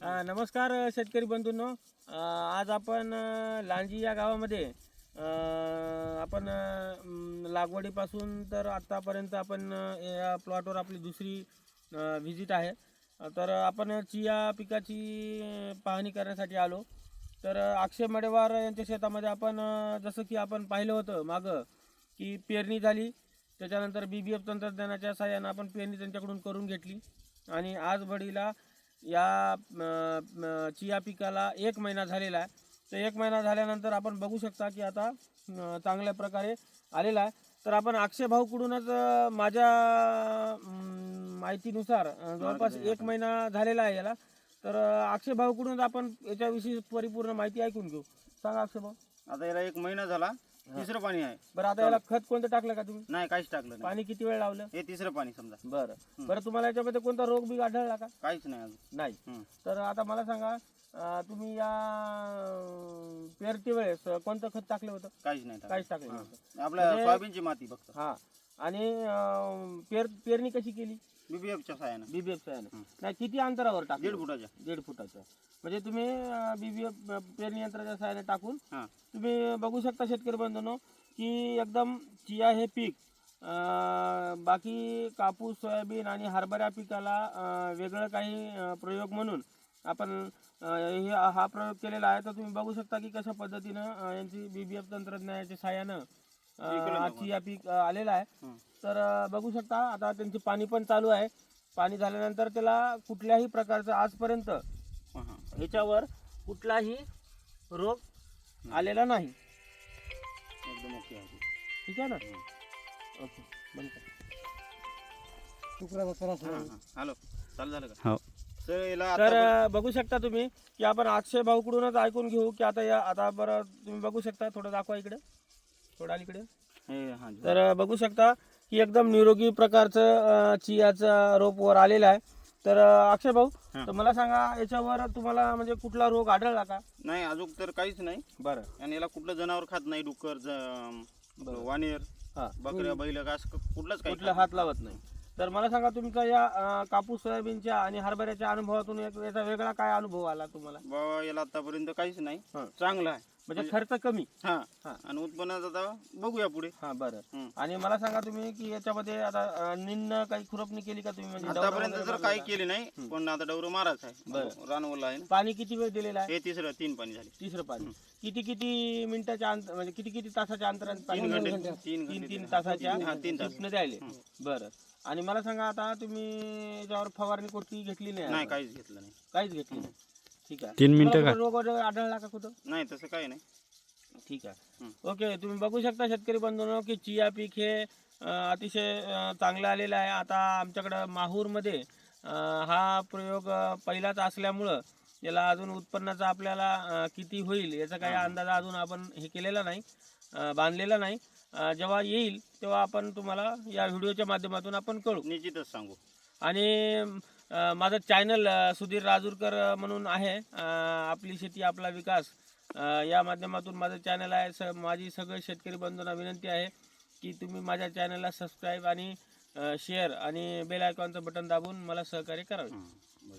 अ, नमस्कार अ, शेतकरी बंधूंनो. अ, आज आपण अ, लांजी या गावामध्ये अ, आपण अ, म, लागवडीपासून तर आत्तापर्यंत आपण अ, या प्लॉटवर आपली दुसरी व्हिजिट आहे. अ, तर आपण चिया पिकाची अ, पाहणी करण्यासाठी आलो. तर अ, अक्षय मडेवार यांच्या शेतामध्ये आपण अ, जसं की आपण पाहिलं होतं मागं की पेरणी झाली. त्याच्यानंतर बी बी एफ तंत्रज्ञानाच्या सहाय्यानं आपण पेरणी त्यांच्याकडून करून घेतली. आणि आज बडीला या चिया पिकाला एक महिना झालेला आहे. तर एक महिना झाल्यानंतर आपण बघू शकता की आता अ, चांगल्या प्रकारे आलेला आहे. तर आपण अक्षय भाऊकडूनच अ, माझ्या अम, माहितीनुसार अ, जवळपास एक महिना झालेला आहे याला. तर अ, अक्षय भाऊकडूनच आपण याच्याविषयी परिपूर्ण माहिती ऐकून घेऊ. सांगा अक्षय भाऊ. आता याला एक महिना झाला. तिसरं पाणी आहे. बरं आता याला खत कोणतं टाकलं का तुम्ही? नाही काहीच टाकलं नाही. पाणी किती वेळ लावलं? हे तिसरं पाणी समजा. बरं. बरं तुम्हाला याच्यामध्ये कोणता रोग बी आढळला का? काहीच नाही अजून. नाही. तर आता मला सांगा अं, तुम्ही या अं, पेरती वेळेस कोणतं खत टाकलं होतं? काहीच नाही टाकलं. काहीच टाकलं नव्हतं. आपल्या म्हणजे- सोयाबीनची माती फक्त. हा. आणि अं, पेर पेरणी कशी केली? बीबीएफच्या सहाय्यानं. बीबीएफ. नाही किती अंतरावर टाकलं? दीड फुटाच्या. दीड फुटाचं. म्हणजे तुम्ही बीबीएफ पेरणी यंत्राच्या सहाय्याने टाकून हा. तुम्ही बघू शकता शेतकरी बंधूंनो की एकदम चिया हे पीक अं, बाकी कापूस सोयाबीन आणि हरभरा पिकाला अं, वेगळं काही अं, प्रयोग म्हणून आपण अं, हे हा प्रयोग केलेला आहे. तर तुम्ही बघू शकता की कशा पद्धतीनं अं, यांची बी बी एफ तंत्रज्ञानाच्या सहाय्यानं अं, हा जातं. चिया पीक अं, आलेला आहे. तर अं, बघू शकता आता त्यांचे पाणी पण चालू आहे पाणी झाल्यानंतर त्याला कुठल्याही प्रकारचं आजपर्यंत. ह्याच्यावर कुठलाही रोग आलेला नाही एकदम ओके आहे ठीक आहे ना. ओके बंद कर. हा, हा. हॅलो चालू झालं का हो सर याला तर आता अं, बघू शकता तुम्ही की आपण अक्षय भाऊकडूनच ऐकून घेऊ की आता या आता बरं तुम्ही बघू शकता थोडं दाखवा इकडे थोडं अलीकडे. तर बघू शकता की एकदम निरोगी प्रकारचं चियाचं रोप वर आलेलं आहे. तर अक्षय भाऊ. तर मला सांगा याच्यावर तुम्हाला म्हणजे कुठला रोग आढळला का? नाही अजून तर काहीच नाही. बरं. आणि याला कुठलं जनावर खात नाही डुक्कर. वानेर हा. बकऱ्या बैल घास कुठलंच काही कुठला हात लावत नाही. तर मला सांगा तुमचा या कापूस सोयाबीनच्या आणि हरभऱ्याच्या अनुभवातून एक याचा वेगळा काय अनुभव आला तुम्हाला? याला आतापर्यंत काहीच नाही. चांगलं आहे. म्हणजे खर्च कमी. हा हा. आणि उत्पन्नात आता बघूया पुढे. हा बरं. आणि मला सांगा तुम्ही की याच्यामध्ये आता अं, निन्न काही खुरपणी केली का तुम्ही? म्हणजे डवरा आतापर्यंत वगैरे तर मारला काही? केले नाही पण आता डवरं मारायचं आहे. बरं. रानवला आहे ना. पाणी किती वेळ दिलेला आहे? हे तिसरं तीन पाणी झाली. तिसरं पाणी. किती किती मिनिटाच्या अंतर म्हणजे किती किती तासाच्या अंतराने पाणी तीन? घंटे तीन तीन घंटे तीन तासाच्या हा, तीन तास. द्यायले. बरं. आणि मला सांगा आता तुम्ही याच्यावर फवारणी कोणती घेतली नाही? काहीच घेतलं नाही. काहीच घेतली नाही. ठीक आहे. तीन मिनिटं का? रोग वगैरे आढळला का कुठं? नाही तसं काही नाही. ठीक आहे. ओके तुम्ही बघू शकता शेतकरी बंधूंनो की चिया पीक हे अं, अतिशय अं, चांगलं आलेलं आहे. आता आमच्याकडं माहूरमध्ये अं, हा प्रयोग अं, पहिलाच असल्यामुळं याला अजून उत्पन्नाचा आपल्याला अं, किती होईल याचा काही अंदाज अजून आपण हे केलेला नाही अं, बांधलेला नाही. अं, जेव्हा येईल तेव्हा आपण तुम्हाला या व्हिडिओच्या माध्यमातून आपण कळू. निश्चितच सांगू. आणि माझं चॅनल सुधीर राजूरकर म्हणून आहे. आपली शेती आपला विकास. या माध्यमातून माझं चॅनल आहे. स माझी सगळे शेतकरी बंधूंना विनंती आहे की तुम्ही माझ्या चॅनलला सबस्क्राईब आणि शेअर आणि बेल आयकॉनचं बटन दाबून मला सहकार्य करावे. हं,